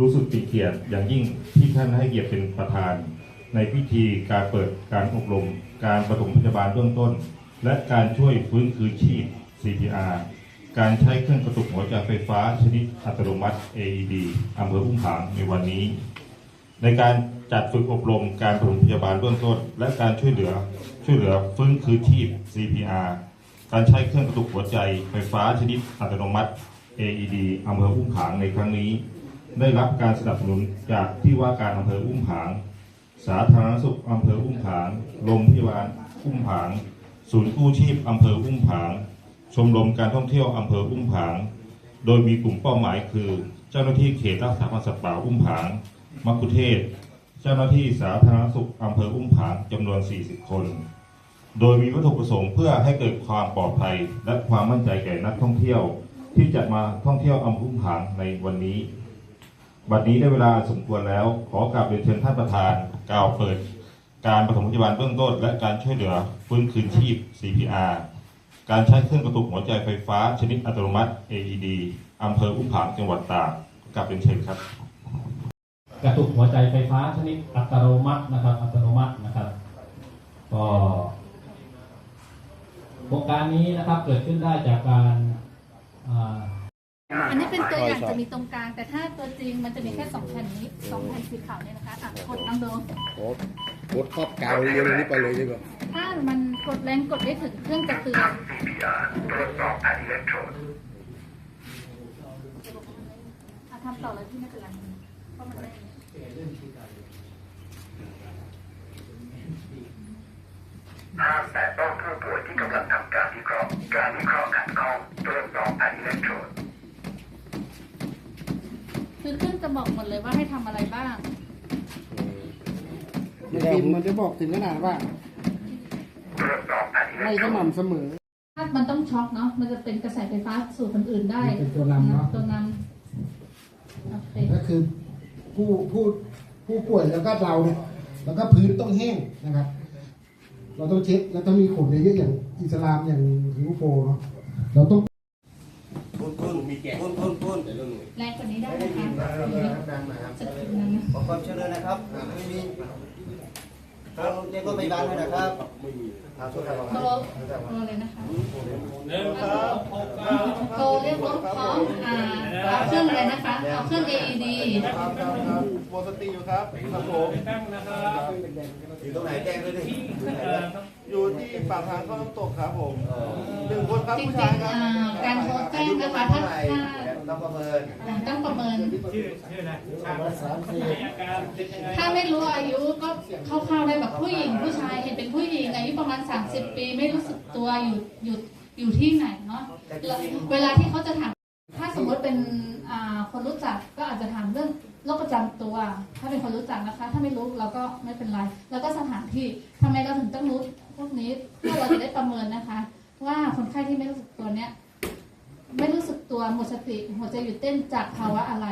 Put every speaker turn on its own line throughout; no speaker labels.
รู้สึกเป็นเกียรติอย่างยิ่งที่ท่านให้เกียรติเป็นประธาน ในพิธีการเปิดการอบรม การปฐมพยาบาลเบื้องต้น และการช่วยฟื้นคืนชีพ CPR การใช้เครื่องกระตุกหัวใจไฟฟ้าชนิดอัตโนมัติ AED อำเภออุ้มผางในวันนี้ ในการจัดฝึกอบรมการปฐมพยาบาลเบื้องต้น และการช่วยเหลือช่วยเหลือฟื้นคืนชีพ CPR การใช้เครื่องกระตุกหัวใจไฟฟ้าชนิดอัตโนมัติ AED อำเภออุ้มผางในครั้งนี้ ได้รับการสนับสนุนจากที่ว่าการอำเภออุ้มผาง สาธารณสุขอำเภออุ้มผาง โรงพยาบาลอุ้มผาง ศูนย์กู้ชีพอำเภออุ้มผาง ชมรมการท่องเที่ยวอำเภออุ้มผาง โดยมีกลุ่มเป้าหมายคือ เจ้าหน้าที่เขตรักษาพันธุ์สัตว์ป่าอุ้มผางมักคุเทศ เจ้าหน้าที่สาธารณสุขอำเภออุ้มผางจำนวน 40 คน โดยมีวัตถุประสงค์เพื่อให้เกิดความปลอดภัย และความมั่นใจแก่นักท่องเที่ยว ที่จะมาท่องเที่ยวอำเภออุ้มผางในวันนี้ บัดนี้ได้เวลาสมควรแล้ว ขอกราบเรียนเชิญท่านประธานกล่าวเปิด การปฐมพยาบาลเบื้องต้น และการช่วยเหลือฟื้นคืนชีพ CPR การใช้เครื่องกระตุกหัวใจไฟฟ้าชนิดอัตโนมัติ AED อำเภออุ้มผางจังหวัดตากกราบเรียนเชิญครับ
กระตุกหัวใจไฟฟ้าชนิดอัตโนมัตินะครับ อัตโนมัตินะครับก็โครงการนี้นะครับเกิดขึ้นได้จากการ อ่า
อันนี้เป็นตัวอย่างจะมีตรงกลาง แต่ถ้าตัวจริงมันจะมีแค่สองแผ่นนี้สองแผ่นสีขาวเนี่ยนะคะอะกดลองดู
โอ้กดครอบกาวเรียงนี้ไปเลยดีกว่า
ถ้ามันกดแรงกดได้ถึงเครื่องจะเตือนอะทำต่อเลยที่ไม่เป็นไรเพราะมันได้
ห้ามแต่ต้องผู้ป่วยที่กำลังทำการวิเคราะห์การวิเคราะห์ขัดข้องตรวจสอบแผ่นอิเล็กโทรด
คือเครื่องจะบอกหมดเลยว่าให้ทำอะไรบ้าง
ในฟิล์มมันจะบอกถึงขนาดว่า
ตรวจสอบแผ่นอิเล็
ไม่
กโท
ส
รด
ม่ำเสมอ
ถ้ามันต้องช็อคเนาะ มันจะเป็นกระแสไฟฟ้าสู่คนอื่นได้
เป็นตัวนำเนอะ
ตัวนำโอเค
ก็คือผู้ผู้ผู้ป่วยแล้วก็เราเนี่ยแล้วก็พื้นต้องแห้งนะครับ เราต้องเช็ดแล้วต้องมีขนเยอะๆอย่างอิสลามอย่างสิงคโปร์เนาะเราต้อง
ต้นต้นมี แก่ต้นต้นต้นแต่เรื่องหนึ่ง
แรงกว่านี้ได้นะคะสักทีนึงนะ
ขอความช่วยเหลือนะครับไม่มีเราเรียกรถพยาบาลให้นะครับ
โทรโทรเลยนะคะโทรเรียกรถพร้อมอ่าเอาเครื่องอะไรนะคะเอาเครื่อง AED
ครับครับครับหมสติอยู่ครับครับผม ตั้งนะครับ
อยู่ตรงไหนแจ้งด้วยดิ
อยู่ที่ปากทางเข้าน้ำตกครับผมหนึ่งคนครับ
จริ
ผู้ชาย
ๆ
ครับ
อ่าการโทรแจ้งนะคะถ้าถ้า
ต้องประเมิน
อ่าต้องประเมินถ้าไม่รู้อายุก็คร่าวๆได้แบบผู้หญิง ผู้ชายเห็นเป็นผู้หญิงอายุประมาณ 30 ปีไม่รู้สึกตัวอยู่อยู่อยู่ที่ไหนเนาะแล้วเวลาที่เขาจะถามถ้าสมมติเป็นอ่าคนรู้จักก็อาจจะถามเรื่องโรคประจำตัว ถ้าเป็นคนรู้จักนะคะ ถ้าไม่รู้เราก็ไม่เป็นไร แล้วก็สถานที่ทำไมเราถึงต้องรู้พวกนี้เพื่อเราจะได้ประเมินนะคะ ว่าคนไข้ที่ไม่รู้สึกตัวเนี้ย ไม่รู้สึกตัวหมดสติหัวใจหยุดเต้นจากภาวะอะไร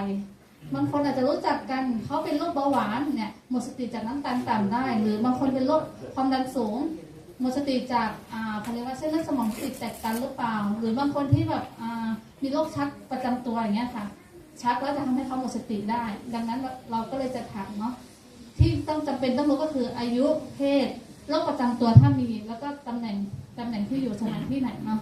บางคนอาจจะรู้จักกันเขาเป็นโรคเบาหวานเนี่ยหมดสติจากน้ำตาลต่ำได้ หรือบางคนเป็นโรคความดันสูงหมดสติจากอ่าเขาเรียกว่าเส้นเลือดสมองตีบแตกกันหรือเปล่า หรือบางคนที่แบบอ่ามีโรคชักประจำตัวอย่างเงี้ยค่ะ ชักแล้วจะทำให้เขาหมดสติได้ ดังนั้นเราก็เลยจะถามเนาะที่ต้องจำเป็นต้องรู้ก็คืออายุเพศโรคประจำตัวถ้ามี แล้วก็ตำแหน่งตำแหน่งที่อยู่สถานที่ไหนเนาะ